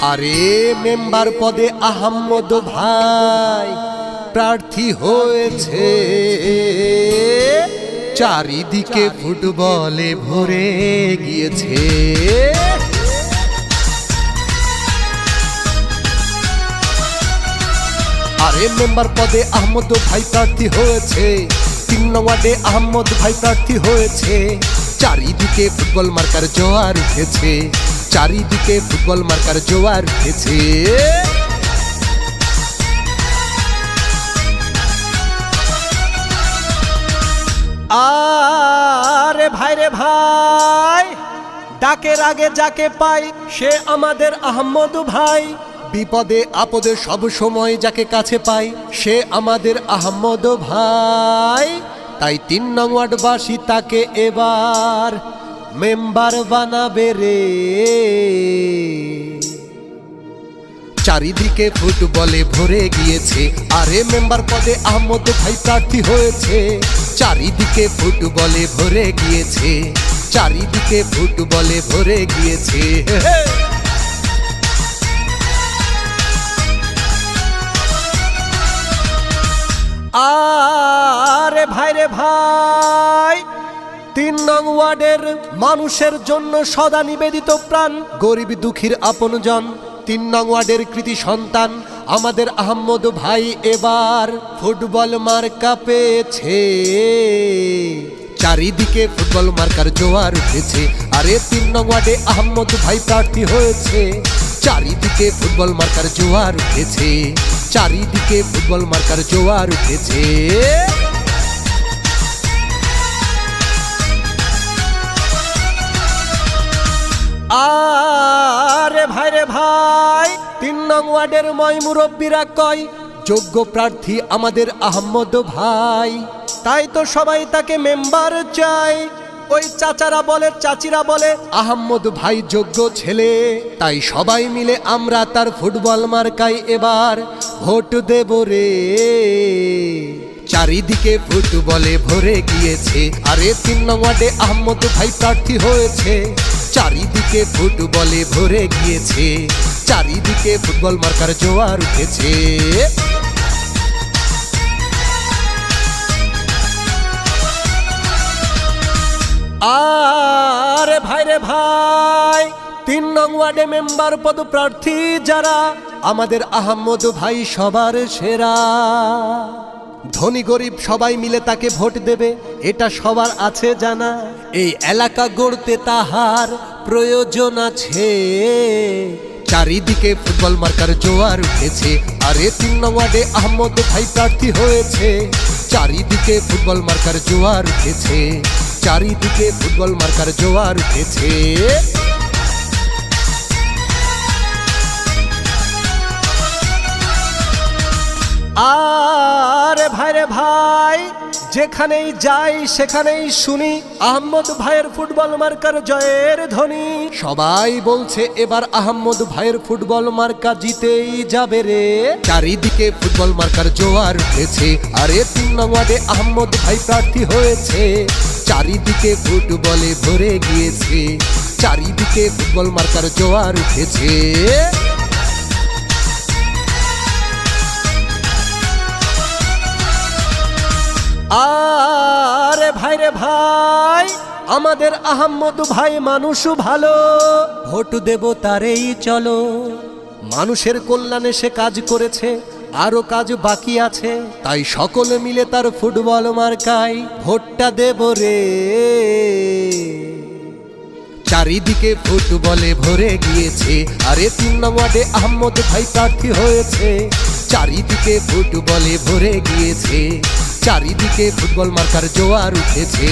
আরে মেম্বার পদে আহম্মদ ভাই প্রার্থী হয়েছে। চারিদিকে ফুটবলে ভরে গিয়েছে। আরে মেম্বার পদে আহমদ ভাই প্রার্থী হয়েছে। তিন ওয়ার্ডে আহমদ ভাই প্রার্থী হয়েছে। চারিদিকে ফুটবল মার্কার জোয়ার উঠেছে। চারিদিকে ফুটবল মার্কার জোয়ার উঠেছে আরে ভাই রে ভাই ডাকের আগে যাকে পাই সে আমাদের আহমদ ভাই। বিপদে আপদে সব সময় যাকে কাছে পাই সে আমাদের আহমদ ভাই। তাই তিন নং ওয়ার্ডবাসী তাকে এবার মেম্বার বানাবে রে। চারিদিকে ফুটবলে ভরে গিয়েছে। আরে মেম্বার পদে আহমদ ভাই প্রার্থী হয়েছে। চারিদিকে ফুটবলে ভরে গিয়েছে। চারিদিকে ফুটবলে ভরে গিয়েছে। আরে ভাই রে ভাই তিন নং ওয়ার্ডের মানুষের জন্য সদা নিবেদিত প্রাণ, গরিব দুঃখীর আপনজন তিন নং ওয়ার্ডের কৃতি সন্তান, আমাদের আহম্মদ ভাই এবার ফুটবল মার্কা পেয়েছে। চারিদিকে ফুটবল মার্কার জোয়ার উঠেছে, আরে তিন নং ওয়ার্ডে আহম্মদ ভাই প্রার্থী হয়েছে। চারিদিকে ফুটবল মার্কার জোয়ার উঠেছে, চারিদিকে ফুটবল মার্কার জোয়ার উঠেছে। রে ভাই, তিন নং ওয়ার্ডের ময় মুরব্বীরা কয়, যোগ্য প্রার্থী আমাদের আহম্মদ ভাই। তাই তো সবাই তাকে মেম্বার চায়। ওই চাচারা বলে, চাচিরা বলে আহম্মদ ভাই যোগ্য ছেলে। তাই সবাই মিলে আমরা তার ফুটবল মার্কায় এবার ভোট দেব রে। চারিদিকে ফুটবলে ভরে গিয়েছে। আরে তিন নং ওয়ার্ডে আহম্মদ ভাই প্রার্থী হয়েছে। চারিদিকে ফুটবলে ভরে গিয়েছে। চারিদিকে ফুটবল মার্কার জোয়ার উঠেছে। আরে ভাই রে ভাই, তিন নং ওয়ার্ডে মেম্বার পদ প্রার্থী যারা, আমাদের আহম্মদ ভাই সবার সেরা। ধনী গরিব সবাই মিলে তাকে ভোট দেবে, এটা সবার আছে জানা। এই এলাকা গড়তে তাহার প্রয়োজন আছে। চারিদিকে ফুটবল মার্কার জোয়ার উঠেছে, আরে তিন নং ওয়ার্ডে আহমদ ভাই প্রার্থী হয়েছে। চারিদিকে ফুটবল মার্কার জোয়ার উঠেছে, চারিদিকে ফুটবল মার্কার জোয়ার উঠেছে। আরে ভাই, যেখানেই যাই সেখানেই শুনি। আহমদ ভাইয়ের ফুটবল মার্কার জয়ের ধ্বনি। সবাই বলছে এবার আহম্মদ ভাইয়ের ফুটবল মার্কা জিতেই যাবে রে। চারিদিকে ফুটবল মার্কার জোয়ার উঠেছে। আরে তিন নং ওয়ার্ডে আহম্মদ ভাই প্রার্থী হয়েছে। চারিদিকে ফুটবলে ভরে গিয়েছে। চারিদিকে ফুটবল মার্কার জোয়ার উঠেছে। আরে ভাই রে ভাই, আমাদের আহম্মদ ভাই মানুষ ভালো। ভোট দেব তারেই চলো। মানুষের কল্যাণে সে কাজ করেছে, আরও কাজ বাকি আছে। তাই সকলে মিলে তার ফুটবল মার্কায় ভোটটা দেব রে। চারিদিকে ফুটবলে ভরে গিয়েছে, আরে তিন নং ওয়ার্ডে আহমদ ভাই প্রার্থী হয়েছে। চারিদিকে ফুটবলে ভরে গিয়েছে। চারিদিকে ফুটবল মার্কার জোয়ার উঠেছে।